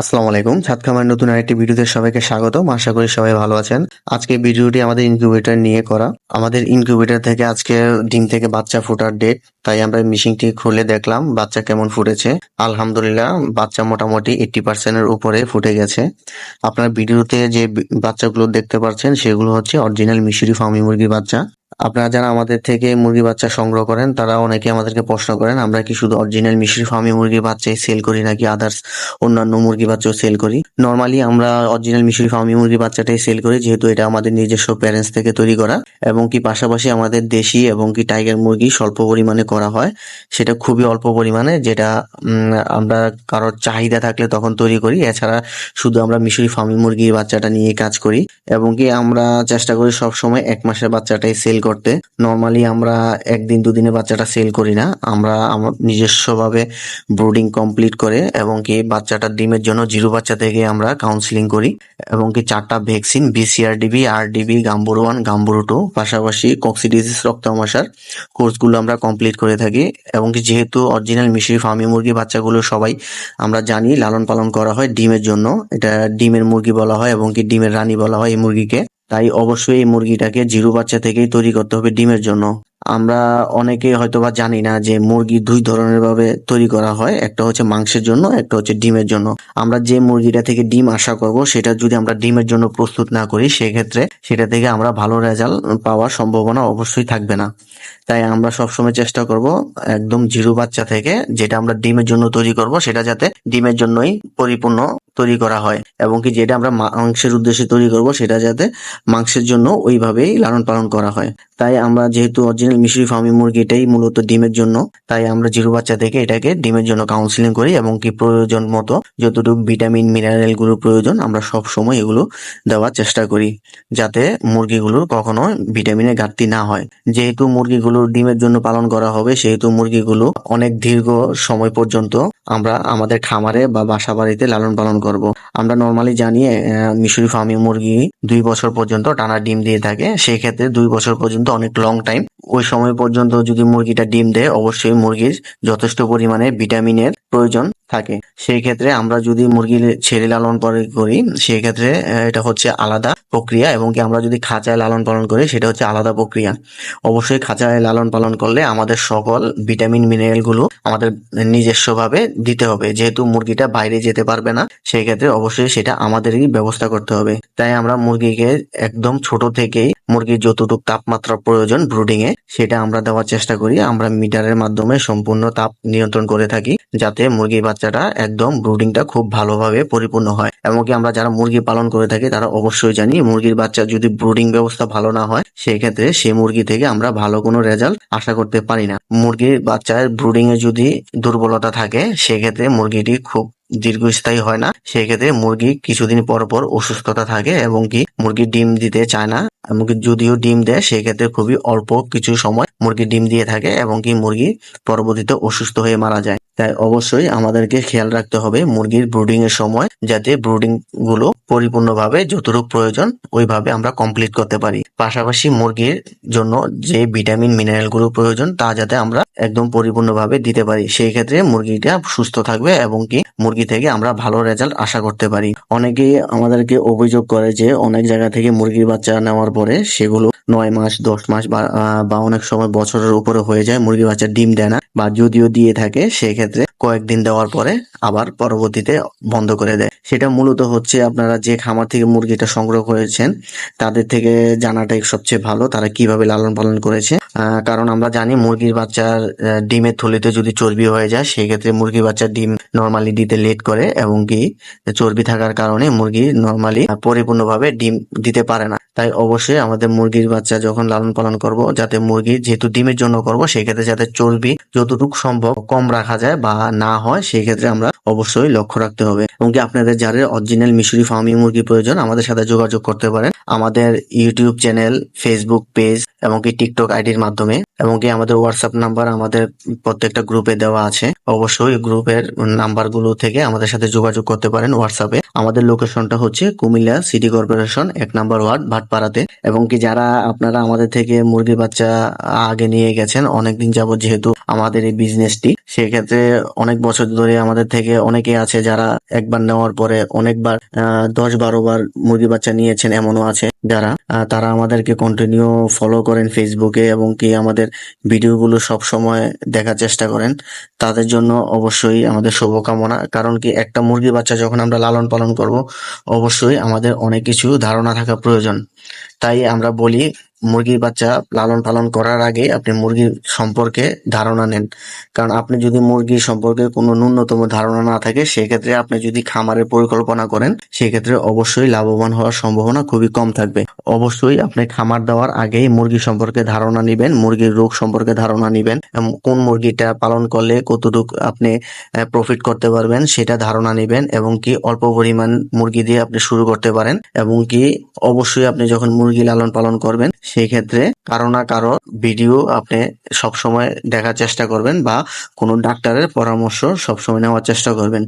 আসসালামু আলাইকুম। ছাদ খামার নতুন আরেকটি ভিডিওতে সবাইকে স্বাগতম। আশা করি সবাই ভালো আছেন। আজকে ভিডিওটি আমাদের ইনকিউবেটর নিয়ে করা। আমাদের ইনকিউবেটর থেকে আজকে ডিম থেকে বাচ্চা ফোটার ডেট তাই আমরা মেশিনটি খুলে দেখলাম। বাচ্চা কেমন ফুটেছে? আলহামদুলিল্লাহ, বাচ্চা মোটামুটি এইটটি পার্সেন্টের উপরে ফুটে গেছে। আপনার ভিডিওতে যে বাচ্চাগুলো দেখতে পাচ্ছেন, সেগুলো হচ্ছে অরিজিনাল মিশরি ফার্মি মুরগির বাচ্চা। আপনারা যারা আমাদের থেকে মুরগি বাচ্চা সংগ্রহ করেন, তারা অনেকে আমাদেরকে প্রশ্ন করেন, আমরা কি শুধু অরিজিনাল মিশরি ফার্মি মুরগির বাচ্চাই সেল করি নাকি আদার্স অন্যান্য মুরগি বাচ্চাও সেল করি? নর্মালি আমরা অরিজিনাল মিশরি ফার্মি মুরগি বাচ্চাটাই সেল করি, যেহেতু এটা আমাদের নিজস্ব প্যারেন্টস থেকে তৈরি করা, এবং কি পাশাপাশি আমাদের দেশি এবং কি টাইগার মুরগি স্বল্প পরিমাণে করা হয়, সেটা খুবই অল্প পরিমাণে, যেটা আমরা কারোর চাহিদা থাকলে তখন তৈরি করি। এছাড়া শুধু আমরা মিশরি ফার্মি মুরগির বাচ্চাটা নিয়ে কাজ করি, এবং কি আমরা চেষ্টা করি সবসময় এক মাসের বাচ্চাটাই সেল করতে। নর্মালি আমরা একদিন, দুদিনে বাচ্চাটা সেল করি না। আমরা নিজস্বভাবে ব্রুডিং কমপ্লিট করে এবং কি বাচ্চাটার ডিমের জন্য জিরো বাচ্চা থেকে আমরা কাউন্সিলিং করি এবং কি চারটা vaccine BCRDV RDV Gumboro one Gumboro two পাশাপাশি কক্সিডিজিস রক্তমাশার কোর্সগুলো আমরা কমপ্লিট করে থাকি এবং কি যেহেতু অরিজিনাল মিশরি ফার্মি মুরগি বাচ্চাগুলো সবাই আমরা জানি লালন পালন করা হয় ডিমের জন্য। এটা ডিমের মুরগি বলা হয় এবং কি ডিমের রানী বলা হয় এই মুরগিকে। তাই অবশ্যই এই মুরগিটাকে জিরো বাচ্চা থেকেই তৈরি করতে হবে ডিমের জন্য। আমরা অনেকে হয়তোবা জানি না যে মুরগি দুই ধরনের ভাবে তৈরি করা হয়, একটা হচ্ছে মাংসের জন্য, একটা হচ্ছে ডিমের জন্য। আমরা যে মুরগিটা থেকে ডিম আশা করব, সেটা যদি আমরা ডিমের জন্য প্রস্তুত না করি, সেক্ষেত্রে সেটা থেকে আমরা ভালো রেজাল্ট পাওয়ার সম্ভাবনা অবশ্যই থাকবে না। তাই আমরা সবসময় চেষ্টা করব একদম জিরো বাচ্চা থেকে যেটা আমরা ডিমের জন্য তৈরি করব, সেটা যাতে ডিমের জন্যই পরিপূর্ণ তৈরি করা হয়। এবং কি যেটা আমরা মাংসের উদ্দেশ্যে তৈরি করব সেটা যাতে মাংসের জন্য ওইভাবেই লালন পালন করা হয়। তাই আমরা যেহেতু অরিজিনাল মিশরি ফার্মি মুরগি এটাই মূলত ডিমের জন্য, তাই আমরা জিরো বাচ্চা থেকে এটাকে ডিমের জন্য কাউন্সিলিং করি এবং কি প্রয়োজন মতো যতটুকু ভিটামিন মিনারেলগুলো প্রয়োজন আমরা সব সময় এগুলো দেওয়ার চেষ্টা করি, যাতে মুরগিগুলোর কখনো ভিটামিনের ঘাটতি না হয়। যেহেতু মুরগিগুলো ডিমের জন্য পালন করা হবে, সেহেতু মুরগিগুলো অনেক দীর্ঘ সময় পর্যন্ত আমরা আমাদের খামারে বা বাসা বাড়িতে লালন পালন করব। আমরা নর্মালি জানি মিশরি ফার্মি মুরগি দুই বছর পর্যন্ত টানা ডিম দিয়ে থাকে। সেই ক্ষেত্রে দুই বছর পর্যন্ত অনেক লং টাইম ওই সময় পর্যন্ত যদি মুরগিটা ডিম দেয়, অবশ্যই মুরগির যথেষ্ট পরিমাণে ভিটামিনের প্রয়োজন। থাকে। সেই ক্ষেত্রে আমরা যদি মুরগি ছেড়ে লালন পালন করি সেই ক্ষেত্রে এটা হচ্ছে আলাদা প্রক্রিয়া এবং কি আমরা যদি খাঁচায় লালন পালন করি, সেটা হচ্ছে আলাদা প্রক্রিয়া। অবশ্যই খাঁচায় লালন পালন করলে আমাদের সকল ভিটামিন মিনারেলগুলো আমাদের নিজস্বভাবে দিতে হবে। যেহেতু মুরগিটা বাইরে যেতে পারবে না সেই ক্ষেত্রে অবশ্যই সেটা আমাদেরই ব্যবস্থা করতে হবে। তাই আমরা মুরগিকে একদম ছোট থেকেই মুরগির যতটুকু তাপমাত্রা প্রয়োজন ব্রুডিং এ সেটা আমরা দেওয়ার চেষ্টা করি। আমরা মিটারের মাধ্যমে সম্পূর্ণ তাপ নিয়ন্ত্রণ করে থাকি, যাতে মুরগির বাচ্চাটা একদম ব্রুডিংটা খুব ভালোভাবে পরিপূর্ণ হয়। এমনকি আমরা যারা মুরগি পালন করে থাকি, তারা অবশ্যই জানি মুরগির বাচ্চা যদি ব্রুডিং ব্যবস্থা ভালো না হয় সেই ক্ষেত্রে সেই মুরগি থেকে আমরা ভালো কোনো রেজাল্ট আশা করতে পারি না। মুরগির বাচ্চার ব্রুডিং এ যদি দুর্বলতা থাকে, সেক্ষেত্রে মুরগিটি খুব দীর্ঘস্থায়ী হয় না। সেক্ষেত্রে মুরগি কিছুদিন পর পর অসুস্থতা থাকে এবং কি মুরগি ডিম দিতে চায় না। এমনকি যদিও ডিম দেয়, সেক্ষেত্রে খুবই অল্প কিছু সময় মুরগি ডিম দিয়ে থাকে এবং কি মুরগি পরবর্তীতে অসুস্থ হয়ে মারা যায়। তাই অবশ্যই আমাদেরকে খেয়াল রাখতে হবে মুরগির ব্রুডিং এর সময় যাতে ব্রুডিংগুলো পরিপূর্ণভাবে যতটুকু প্রয়োজন ওইভাবে আমরা কমপ্লিট করতে পারি। পাশাপাশি মুরগির জন্য যে ভিটামিন মিনারেলগুলো প্রয়োজন তা যাতে আমরা একদম পরিপূর্ণভাবে দিতে পারি। সেই ক্ষেত্রে মুরগিটা সুস্থ থাকবে এবং কি মুরগি থেকে আমরা ভালো রেজাল্ট আশা করতে পারি। অনেকেই আমাদেরকে অভিযোগ করে যে অনেক জায়গা থেকে মুরগির বাচ্চা নেওয়ার পরে সেগুলো নয় মাস, দশ মাস বা অনেক সময় বছরের উপরে হয়ে যায়। মুরগি বাচ্চা ডিম দেয় না বা যদিও দিয়ে থাকে, সেক্ষেত্রে কয়েকদিন দেওয়ার পরে আবার পরবর্তীতে বন্ধ করে দেয়। সেটা মূলত হচ্ছে আপনারা যে খামার থেকে মুরগিটা সংগ্রহ করেছেন, তাদের থেকে জানাটাই সবচেয়ে ভালো, তারা কীভাবে লালন পালন করেছে। কারণ আমরা জানি মুরগির বাচ্চার ডিমের থলিতে যদি চর্বি হয়ে যায়, সেক্ষেত্রে মুরগির বাচ্চা ডিম নর্মালি দিতে লেট করে এবং কি চর্বি থাকার কারণে মুরগি নর্মালি পরিপূর্ণভাবে ডিম দিতে পারে না। তাই অবশ্যই আমাদের মুরগির বাচ্চা যখন লালন পালন করব, যাতে মুরগি যেহেতু ডিমের জন্য করব, সেক্ষেত্রে যাতে চর্বি যতটুকু সম্ভব কম রাখা যায় বা না হয় সেই ক্ষেত্রে আমরা অবশ্যই লক্ষ্য রাখতে হবে। এবং কি আপনাদের যাদের অরিজিনাল মিশরি ফার্মিং মুরগি প্রয়োজন, আমাদের সাথে যোগাযোগ করতে পারেন। আমাদের ইউটিউব চ্যানেল ফেসবুক পেজ এবং কি টিকটক আইডির মাধ্যমে। এবং কি আমাদের হোয়াটসঅ্যাপ নাম্বার আমাদের প্রত্যেকটা গ্রুপে দেওয়া আছে। অবশ্যই গ্রুপের নাম্বারগুলো থেকে আমাদের সাথে যোগাযোগ করতে পারেন হোয়াটসঅ্যাপে আমাদের লোকেশনটা হচ্ছে কুমিল্লা সিটি কর্পোরেশন এক নাম্বার ওয়ার্ড ভাটপাড়াতে। এবং কি যারা আপনারা আমাদের থেকে মুরগির বাচ্চা আগে নিয়ে গেছেন, অনেকদিন যাবত যেহেতু আমাদের এই বিজনেসটি সেক্ষেত্রে অনেক বছর ধরে আমাদের থেকে অনেকে আছে যারা একবার নেওয়ার পরে অনেকবার দশ বারো বার মুরগি বাচ্চা নিয়েছেন এমনও আছে যারা। তারা আমাদেরকে কন্টিনিউ ফলো করেন ফেসবুকে এবং কি আমাদের ভিডিওগুলো সব সময় দেখার চেষ্টা করেন। তাদের জন্য অবশ্যই আমাদের শুভকামনা। কারণ কি, একটা মুরগি বাচ্চা যখন আমরা লালন পালন করব, অবশ্যই আমাদের অনেক কিছু ধারণা থাকা প্রয়োজন। তাই আমরা বলি মুরগির বাচ্চা লালন পালন করার আগে আপনি মুরগির সম্পর্কে ধারণা নেন। কারণ আপনি যদি মুরগি সম্পর্কে কোনো ন্যূনতম ধারণা না থাকে, সেক্ষেত্রে আপনি যদি খামারের পরিকল্পনা করেন, সেক্ষেত্রে অবশ্যই লাভবান হওয়ার সম্ভাবনা খুবই কম থাকবে। অবশ্যই আপনি খামার দেওয়ার আগেই মুরগি সম্পর্কে ধারণা নিবেন, মুরগির রোগ সম্পর্কে ধারণা নিবেন কোন মুরগিটা পালন করলে কতটুকু আপনি প্রফিট করতে পারবেন সেটা ধারণা নিবেন, এবং কি অল্প পরিমাণ মুরগি দিয়ে আপনি শুরু করতে পারেন, এবং কি অবশ্যই আপনি যখন মুরগি লালন পালন করবেন সেই ক্ষেত্রে কারও না কারও ভিডিও আপনি সবসময় দেখার চেষ্টা করবেন বা কোনো ডাক্তারের পরামর্শ সবসময় নেওয়ার চেষ্টা করবেন।